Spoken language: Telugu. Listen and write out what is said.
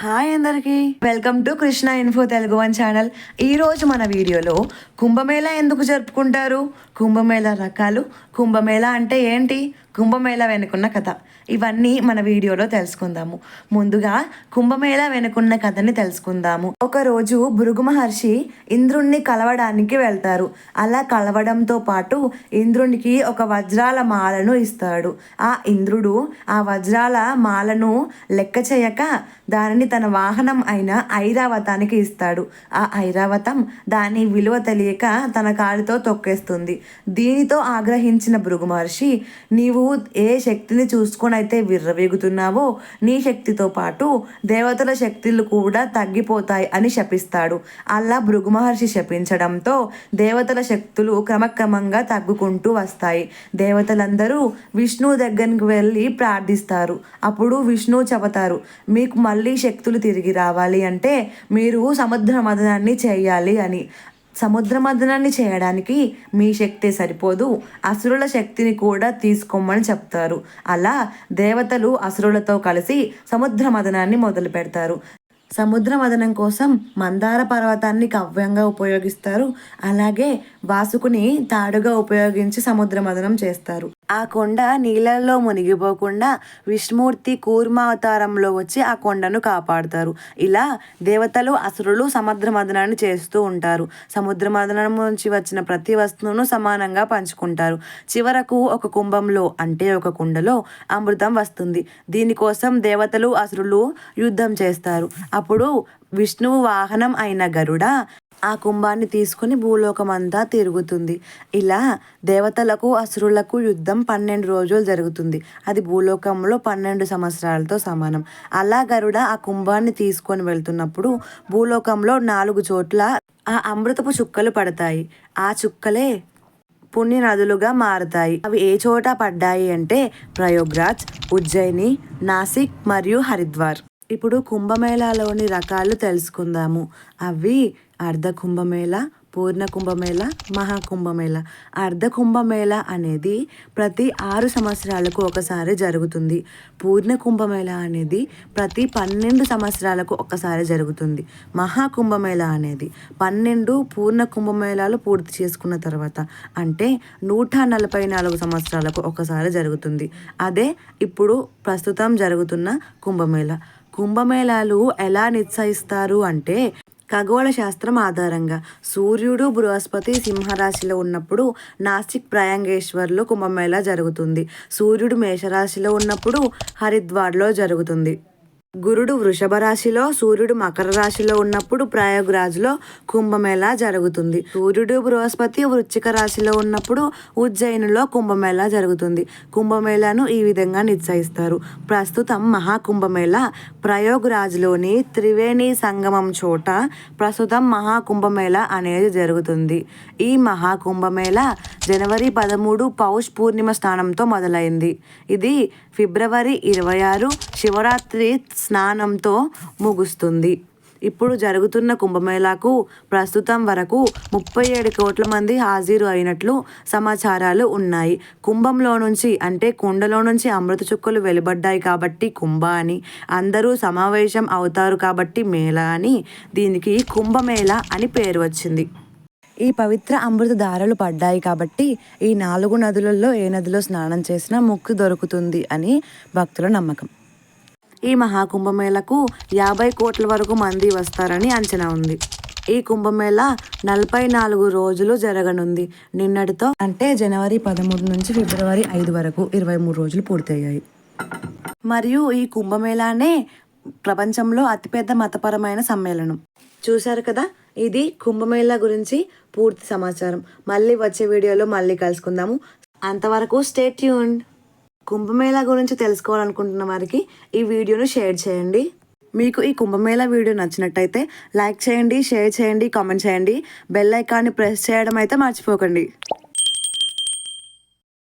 హాయ్ అందరికీ. Welcome to Krishna info Telugu one channel. ఈరోజు మన వీడియోలో కుంభమేళా ఎందుకు జరుపుకుంటారు? కుంభమేళా రకాలు కుంభమేళా అంటే ఏంటి? కుంభమేళా వెనుకున్న కథ. ఇవన్నీ మన వీడియోలో తెలుసుకుందాము. ముందుగా కుంభమేళా వెనుకున్న కథని తెలుసుకుందాము. ఒకరోజు భృగు మహర్షి ఇంద్రుణ్ణి కలవడానికి వెళ్తారు. అలా కలవడంతో పాటు ఇంద్రునికి ఒక వజ్రాల మాలను ఇస్తాడు. ఆ ఇంద్రుడు ఆ వజ్రాల మాలను లెక్క చేయక దానిని తన వాహనం అయిన ఐరావతానికి ఇస్తాడు. ఆ ఐరావతం దాని విలువ తెలియక తన కాలితో తొక్కేస్తుంది. దీనితో ఆగ్రహించిన భృగు మహర్షి నీవు ఏ శక్తిని చూసుకొని అయితే నీ శక్తితో పాటు దేవతల శక్తులు కూడా తగ్గిపోతాయి అని శపిస్తాడు. అలా భృగు మహర్షి శపించడంతో దేవతల శక్తులు క్రమక్రమంగా తగ్గుకుంటూ వస్తాయి. దేవతలందరూ విష్ణువు దగ్గరికి వెళ్ళి ప్రార్థిస్తారు. అప్పుడు విష్ణువు చెబుతారు మీకు మళ్ళీ శక్తులు తిరిగి రావాలి అంటే మీరు సముద్ర మదనాన్ని చేయాలి అని. సముద్ర మదనాన్ని చేయడానికి మీ శక్తి సరిపోదు. అసురుల శక్తిని కూడా తీసుకోమని చెప్తారు. అలా దేవతలు అసురులతో కలిసి సముద్ర మదనాన్ని మొదలు పెడతారు. సముద్ర మదనం కోసం మందార పర్వతాన్ని కవ్యంగా ఉపయోగిస్తారు. అలాగే వాసుకుని తాడుగా ఉపయోగించి సముద్ర మదనం చేస్తారు. ఆ కొండ నీళ్ళల్లో మునిగిపోకుండా విష్ణుమూర్తి కూర్మ అవతారంలో వచ్చి ఆ కొండను కాపాడుతారు. ఇలా దేవతలు అసురులు సముద్ర మదనాన్ని చేస్తూ ఉంటారు. సముద్ర మదనం నుంచి వచ్చిన ప్రతి వస్తువును సమానంగా పంచుకుంటారు. చివరకు ఒక కుంభంలో అంటే ఒక కుండలో అమృతం వస్తుంది. దీనికోసం దేవతలు అసురులు యుద్ధం చేస్తారు. అప్పుడు విష్ణువు వాహనం అయిన గరుడ ఆ కుంభాన్ని తీసుకుని భూలోకమంతా తిరుగుతుంది. ఇలా దేవతలకు అసురులకు యుద్ధం పన్నెండు రోజులు జరుగుతుంది. అది భూలోకంలో పన్నెండు సంవత్సరాలతో సమానం. అలా గరుడ ఆ కుంభాన్ని తీసుకొని వెళ్తున్నప్పుడు భూలోకంలో నాలుగు చోట్ల ఆ అమృతపు చుక్కలు పడతాయి. ఆ చుక్కలే పుణ్య నదులుగా మారుతాయి. అవి ఏ చోట పడ్డాయి అంటే ప్రయోగ్రాజ్ ఉజ్జయిని నాసిక్ మరియు హరిద్వార్. ఇప్పుడు కుంభమేళాలోని రకాలు తెలుసుకుందాము. అవి అర్ధ కుంభమేళ పూర్ణ కుంభమేళ మహాకుంభమేళ అర్ధ కుంభమేళ అనేది ప్రతి ఆరు సంవత్సరాలకు ఒకసారి జరుగుతుంది. పూర్ణ కుంభమేళ అనేది ప్రతి పన్నెండు సంవత్సరాలకు ఒకసారి జరుగుతుంది. మహాకుంభమేళ అనేది పన్నెండు పూర్ణ కుంభమేళాలు పూర్తి చేసుకున్న తర్వాత అంటే నూట నలభై నాలుగు సంవత్సరాలకు ఒకసారి జరుగుతుంది. అదే ఇప్పుడు ప్రస్తుతం జరుగుతున్న కుంభమేళ. కుంభమేళాలు ఎలా నిశ్చయిస్తారు అంటే ఖగోళ శాస్త్రం ఆధారంగా. సూర్యుడు బృహస్పతి సింహరాశిలో ఉన్నప్పుడు నాసిక్ ప్రయాంగేశ్వర్లో కుంభమేళా జరుగుతుంది. సూర్యుడు మేషరాశిలో ఉన్నప్పుడు హరిద్వార్లో జరుగుతుంది. గురుడు వృషభ రాశిలో సూర్యుడు మకర రాశిలో ఉన్నప్పుడు ప్రయాగ్రాజ్లో కుంభమేళా జరుగుతుంది. సూర్యుడు బృహస్పతి వృచ్చిక రాశిలో ఉన్నప్పుడు ఉజ్జయినిలో కుంభమేళా జరుగుతుంది. కుంభమేళాను ఈ విధంగా నిశ్చయిస్తారు. ప్రస్తుతం మహాకుంభమేళా ప్రయోగ్రాజ్లోని త్రివేణి సంగమం చోట ప్రస్తుతం మహాకుంభమేళా అనేది జరుగుతుంది. ఈ మహాకుంభమేళా జనవరి పదమూడు పౌష్ పూర్ణిమ స్థానంతో మొదలైంది. ఇది ఫిబ్రవరి ఇరవై ఆరు శివరాత్రి స్నానంతో ముగుస్తుంది. ఇప్పుడు జరుగుతున్న కుంభమేళాకు ప్రస్తుతం వరకు ముప్పై ఏడు కోట్ల మంది హాజరు అయినట్లు సమాచారాలు ఉన్నాయి. కుంభంలో నుంచి అంటే కుండలో నుంచి అమృత చుక్కలు వెలువడ్డాయి కాబట్టి కుంభ అని అందరూ సమావేశం అవుతారు కాబట్టి మేళ అని దీనికి కుంభమేళ అని పేరు వచ్చింది. ఈ పవిత్ర అమృత ధారలు పడ్డాయి కాబట్టి ఈ నాలుగు నదులలో ఏ నదిలో స్నానం చేసినా ముక్కు దొరుకుతుంది అని భక్తుల నమ్మకం. ఈ మహాకుంభమేళకు యాభై కోట్ల వరకు మంది వస్తారని అంచనా ఉంది. ఈ కుంభమేళ నలభై నాలుగు రోజులు జరగనుంది. నిన్నటితో అంటే జనవరి పదమూడు నుంచి ఫిబ్రవరి ఐదు వరకు ఇరవై మూడు రోజులు పూర్తయ్యాయి. మరియు ఈ కుంభమేళానే ప్రపంచంలో అతిపెద్ద మతపరమైన సమ్మేళనం. చూశారు కదా? ఇది కుంభమేళా గురించి పూర్తి సమాచారం. మళ్ళీ వచ్చే వీడియోలో మళ్ళీ కలుసుకుందాము. అంతవరకు స్టే ట్యూన్డ్. కుంభమేళా గురించి తెలుసుకోవాలనుకుంటున్న వారికి ఈ వీడియోను షేర్ చేయండి. మీకు ఈ కుంభమేళా వీడియో నచ్చినట్టయితే లైక్ చేయండి షేర్ చేయండి కామెంట్ చేయండి. బెల్ ఐకాన్ని ప్రెస్ చేయడం అయితే మర్చిపోకండి.